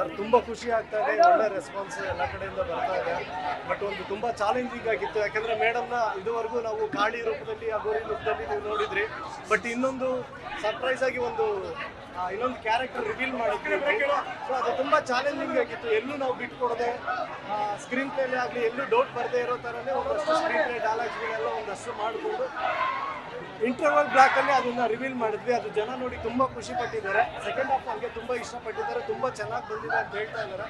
Sir, ತುಂಬ ಖುಷಿ ಆಗ್ತಾ ಇದೆ. ಒಳ್ಳೆ ರೆಸ್ಪಾನ್ಸ್ ಎಲ್ಲ ಕಡೆಯಿಂದ ಬರ್ತಾ ಇದೆ. ಬಟ್ ಒಂದು ತುಂಬ ಚಾಲೆಂಜಿಂಗ್ ಆಗಿತ್ತು. ಯಾಕಂದ್ರೆ ಮೇಡಮ್ನ ಇದುವರೆಗೂ ನಾವು ಕಾಳಿ ರೂಪದಲ್ಲಿ, ಅಗೋರಿ ರೂಪದಲ್ಲಿ ನೀವು ನೋಡಿದ್ರಿ. ಬಟ್ ಇನ್ನೊಂದು ಸರ್ಪ್ರೈಸ್ ಆಗಿ ಒಂದು ಇನ್ನೊಂದು ಕ್ಯಾರೆಕ್ಟರ್ ರಿವೀಲ್ ಮಾಡಿದ್ವಿ ಸೊ ಅದು ತುಂಬ ಚಾಲೆಂಜಿಂಗ್ ಆಗಿತ್ತು. ಎಲ್ಲೂ ನಾವು ಬಿಟ್ಕೊಡದೆ ಸ್ಕ್ರೀನ್ ಪ್ಲೇ ಆಗಲಿ, ಎಲ್ಲೂ ಡೌಟ್ ಬರದೇ ಇರೋ ಥರನೇ ಒಂದಷ್ಟು ಸ್ಕ್ರೀನ್ ಪ್ಲೇ ಡೈಲಾಗ್ಸ್ಗಳೆಲ್ಲ ಒಂದಷ್ಟು ಮಾಡಿಕೊಂಡು ಇಂಟರ್ವಲ್ ಬ್ಲಾಕ್ ಅಲ್ಲಿ ಅದನ್ನ ರಿವೀಲ್ ಮಾಡಿದ್ವಿ. ಅದು ಜನ ನೋಡಿ ತುಂಬಾ ಖುಷಿ ಪಟ್ಟಿದ್ದಾರೆ. ಸೆಕೆಂಡ್ ಹಾಫ್ ಹಂಗೆ ತುಂಬಾ ಇಷ್ಟಪಟ್ಟಿದ್ದಾರೆ. ತುಂಬಾ ಚೆನ್ನಾಗಿ ಬಂದಿದೆ ಅಂತ ಹೇಳ್ತಾ ಇದ್ದಾರೆ.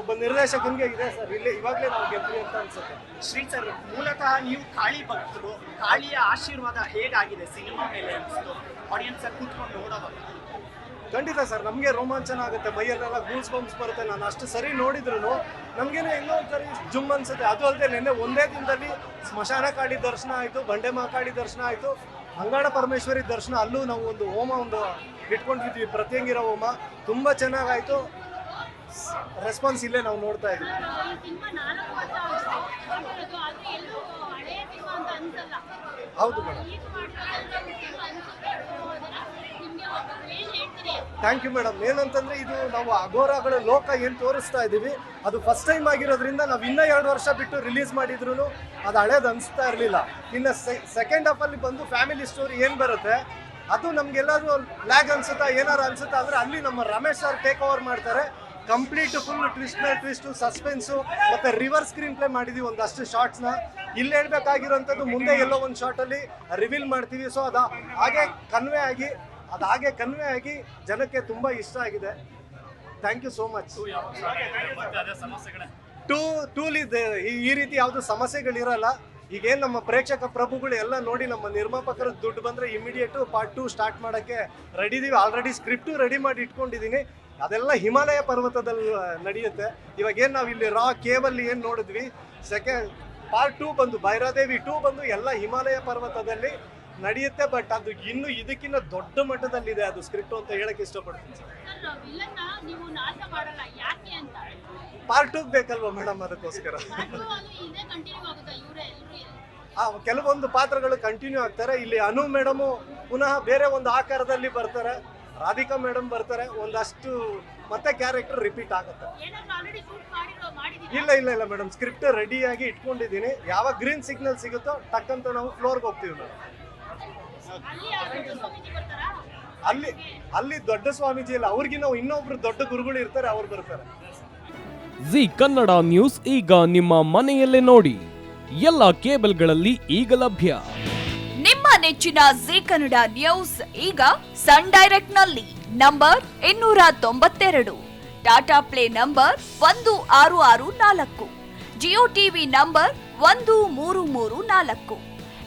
ಒಬ್ಬ ನಿರ್ದೇಶಕನಿಗೆ ಇದೆ ಸರ್. ಇಲ್ಲಿ ಇವಾಗಲೇ ನಾವು ಗೆದ್ವಿ ಅಂತ ಅನ್ಸುತ್ತೆ. ಶ್ರೀ ಸರ್, ಮೂಲತಃ ನೀವು ಕಾಳಿ ಭಕ್ತರು ಕಾಳಿಯ ಆಶೀರ್ವಾದ ಹೇಗಾಗಿದೆ? ಸಿನಿಮಾ ಮೇಲೆ ಅನಿಸ್ತು. ಆಡಿಯನ್ಸ್ ಕೂತ್ಕೊಂಡು ನೋಡೋವಾಗ ಖಂಡಿತ ಸರ್, ನಮಗೆ ರೋಮಾಂಚನ ಆಗುತ್ತೆ. ಮೈಯಲ್ಲೆಲ್ಲ ಗೂಲ್ಸ್ ಬಂಪ್ಸ್ ಬರುತ್ತೆ. ನಾನು ಅಷ್ಟು ಸರಿ ನೋಡಿದ್ರು ನಮಗೇನೋ ಎಲ್ಲೋ ಒಂದ್ಸರಿ ಜುಮ್ ಅನ್ಸುತ್ತೆ. ಅದು ಅಲ್ಲದೆ ನಿನ್ನೆ ಒಂದೇ ದಿನದಲ್ಲಿ ಸ್ಮಶಾನ ಕಾಡಿ ದರ್ಶನ ಆಯಿತು ಬಂಡೆ ಮಾಕಾಡಿ ದರ್ಶನ ಆಯಿತು. ಅಂಗಾಡ ಪರಮೇಶ್ವರಿ ದರ್ಶನ ಅಲ್ಲೂ ನಾವು ಒಂದು ಹೋಮ ಒಂದು ಇಟ್ಕೊಂಡಿದ್ವಿ. ಪ್ರತಿಯಂಗಿರ ಹೋಮ. ತುಂಬ ಚೆನ್ನಾಗಾಯಿತು. ರೆಸ್ಪಾನ್ಸ್ ಇಲ್ಲೇ ನಾವು ನೋಡ್ತಾ ಇದ್ವಿ. ಹೌದು ಸಿನಿಮಾ ನಾಲ್ಕು ವರ್ಷ ಆಗಿರೋದು ಆದ್ರೆ ಎಲ್ಲೂ ಹಳೆಯ ಸಿನಿಮಾ ಅಂತ ಅನ್ಸಲ್ಲ ಹೌದು ಮೇಡಮ್ ಈಗ ಮಾಡ್ತಾರೆ ಸಿನಿಮಾ ಅನ್ಸುತ್ತೆ ನಿಮ್ಗೆ ಒಂದು ಏನ್ ಹೇಳ್ತೀರಿ ಥ್ಯಾಂಕ್ ಯು ಮೇಡಮ್ ಏನಂತಂದ್ರೆ ಇದು ನಾವು ಅಗೋರಾಗಳ ಲೋಕ ಏನು ತೋರಿಸ್ತಾ ಇದ್ದೀವಿ ಅದು ಫಸ್ಟ್ ಟೈಮ್ ಆಗಿರೋದ್ರಿಂದ ನಾವು ಇನ್ನೂ ಎರಡು ವರ್ಷ ಬಿಟ್ಟು ರಿಲೀಸ್ ಮಾಡಿದ್ರು ಅದು ಹಳೇದು ಅನಿಸ್ತಾ ಇರಲಿಲ್ಲ. ಇನ್ನು ಸೆಕೆಂಡ್ ಹಾಫಲ್ಲಿ ಬಂದು ಫ್ಯಾಮಿಲಿ ಸ್ಟೋರಿ ಏನು ಬರುತ್ತೆ, ಅದು ನಮ್ಗೆಲ್ಲಾದ್ರೂ ಲ್ಯಾಗ್ ಅನ್ಸುತ್ತಾ, ಏನಾರು ಅನ್ಸುತ್ತಾ ಅಂದರೆ ಅಲ್ಲಿ ನಮ್ಮ ರಮೇಶ್ ಸರ್ ಟೇಕ್ ಓವರ್ ಮಾಡ್ತಾರೆ. ಕಂಪ್ಲೀಟ್ ಫುಲ್ ಟ್ವಿಸ್ಟ್ ಮೇಲೆ ಟ್ವಿಸ್ಟು ಸಸ್ಪೆನ್ಸು ಮತ್ತು ರಿವರ್ಸ್ ಸ್ಕ್ರೀನ್ ಪ್ಲೇ ಮಾಡಿದ್ದೀವಿ ಒಂದಷ್ಟು ಶಾರ್ಟ್ಸ್ನ ಇಲ್ಲಿ ಹೇಳ್ಬೇಕಾಗಿರೋಂಥದ್ದು ಮುಂದೆ ಎಲ್ಲೋ ಒಂದು ಶಾರ್ಟಲ್ಲಿ ರಿವೀಲ್ ಮಾಡ್ತೀವಿ. ಸೊ ಅದು ಹಾಗೆ ಕನ್ವೆ ಆಗಿ ಅದು ಹಾಗೆ ಕನ್ವೆ ಆಗಿ ಜನಕ್ಕೆ ತುಂಬ ಇಷ್ಟ ಆಗಿದೆ. Thank you so much too, tool ಇದೆ ಈ- ರೀತಿ ಯಾವುದು ಸಮಸ್ಯೆಗಳಿರಲ್ಲ, ಈಗೇನು ನಮ್ಮ ಪ್ರೇಕ್ಷಕ ಪ್ರಭುಗಳು ಎಲ್ಲ ನೋಡಿ ನಮ್ಮ ನಿರ್ಮಾಪಕರ ದುಡ್ಡು ಬಂದರೆ ಇಮಿಡಿಯೇಟು ಪಾರ್ಟ್ ಟು ಸ್ಟಾರ್ಟ್ ಮಾಡೋಕ್ಕೆ ರೆಡಿ ಇದೀವಿ. ಆಲ್ರೆಡಿ ಸ್ಕ್ರಿಪ್ಟು ರೆಡಿ ಮಾಡಿ ಇಟ್ಕೊಂಡಿದ್ದೀನಿ. ಅದೆಲ್ಲ ಹಿಮಾಲಯ ಪರ್ವತದಲ್ಲಿ ನಡೆಯುತ್ತೆ. ಇವಾಗ ಏನು ನಾವು ಇಲ್ಲಿ ರಾ ಕೇಬಲ್ ಏನು ನೋಡಿದ್ವಿ? ಸೆಕೆಂಡ್ ಪಾರ್ಟ್ ಟೂ ಬಂದು, ಭೈರಾದೇವಿ ಟೂ ಬಂದು ಎಲ್ಲ ಹಿಮಾಲಯ ಪರ್ವತದಲ್ಲಿ ನಡೆಯುತ್ತೆ ಬಟ್ ಅದು ಇನ್ನು ಇದಕ್ಕಿಂತ ದೊಡ್ಡ ಮಟ್ಟದಲ್ಲಿದೆ ಅದು ಸ್ಕ್ರಿಪ್ಟ್ ಅಂತ ಹೇಳಕ್ ಇಷ್ಟಪಡ್ತೀನಿ ಪಾರ್ಟ್ ಟೂ ಬೇಕಲ್ವಾ ಮೇಡಮ್ ಅದಕ್ಕೋಸ್ಕರ? ಕೆಲವೊಂದು ಪಾತ್ರಗಳು ಕಂಟಿನ್ಯೂ ಆಗ್ತಾರೆ. ಇಲ್ಲಿ ಅನು ಮೇಡಮು ಪುನಃ ಬೇರೆ ಒಂದು ಆಕಾರದಲ್ಲಿ ಬರ್ತಾರೆ. ರಾಧಿಕಾ ಮೇಡಮ್ ಬರ್ತಾರೆ. ಒಂದಷ್ಟು ಮತ್ತೆ ಕ್ಯಾರೆಕ್ಟರ್ ರಿಪೀಟ್ ಆಗುತ್ತೆ. ಇಲ್ಲ ಇಲ್ಲ ಇಲ್ಲ ಮೇಡಮ್ ಸ್ಕ್ರಿಪ್ಟ್ ರೆಡಿಯಾಗಿ ಇಟ್ಕೊಂಡಿದ್ದೀನಿ. ಯಾವಾಗ ಗ್ರೀನ್ ಸಿಗ್ನಲ್ ಸಿಗುತ್ತೋ ಟಕ್ಕಂತ ನಾವು ಫ್ಲೋರ್ಗೆ ಹೋಗ್ತೀವಿ ಮೇಡಮ್ ಅಲ್ಲಿ ಅಲ್ಲಿ ಅಲ್ಲಿ ದೊಡ್ಡ ಸ್ವಾಮೀಜಿ ಇಲ್ಲ ಅವ್ರಿಗೆ ನಾವು ಇನ್ನೊಬ್ರು ದೊಡ್ಡ ಗುರುಗಳು ಇರ್ತಾರೆ ಅವ್ರು ಬರ್ತಾರೆ. ಜಿ ಕನ್ನಡ ನ್ಯೂಸ್ ಈಗ ನಿಮ್ಮ ಮನೆಯಲ್ಲೇ ನೋಡಿ. ಎಲ್ಲ ಕೇಬಲ್ಗಳಲ್ಲಿ ಈಗ ಲಭ್ಯ. ನಿಮ್ಮ ನೆಚ್ಚಿನ ಜಿ ಕನ್ನಡ ನ್ಯೂಸ್ ಈಗ ಸನ್ ಡೈರೆಕ್ಟ್ನಲ್ಲಿ ನಂಬರ್ ಇನ್ನೂರ ತೊಂಬತ್ತೆರಡು. ಟಾಟಾ ಪ್ಲೇ ನಂಬರ್ ಒಂದು ಆರು ಆರು ನಾಲ್ಕು. ಜಿಯೋ ಟಿವಿ ನಂಬರ್ ಒಂದು ಮೂರು ಮೂರು ನಾಲ್ಕು.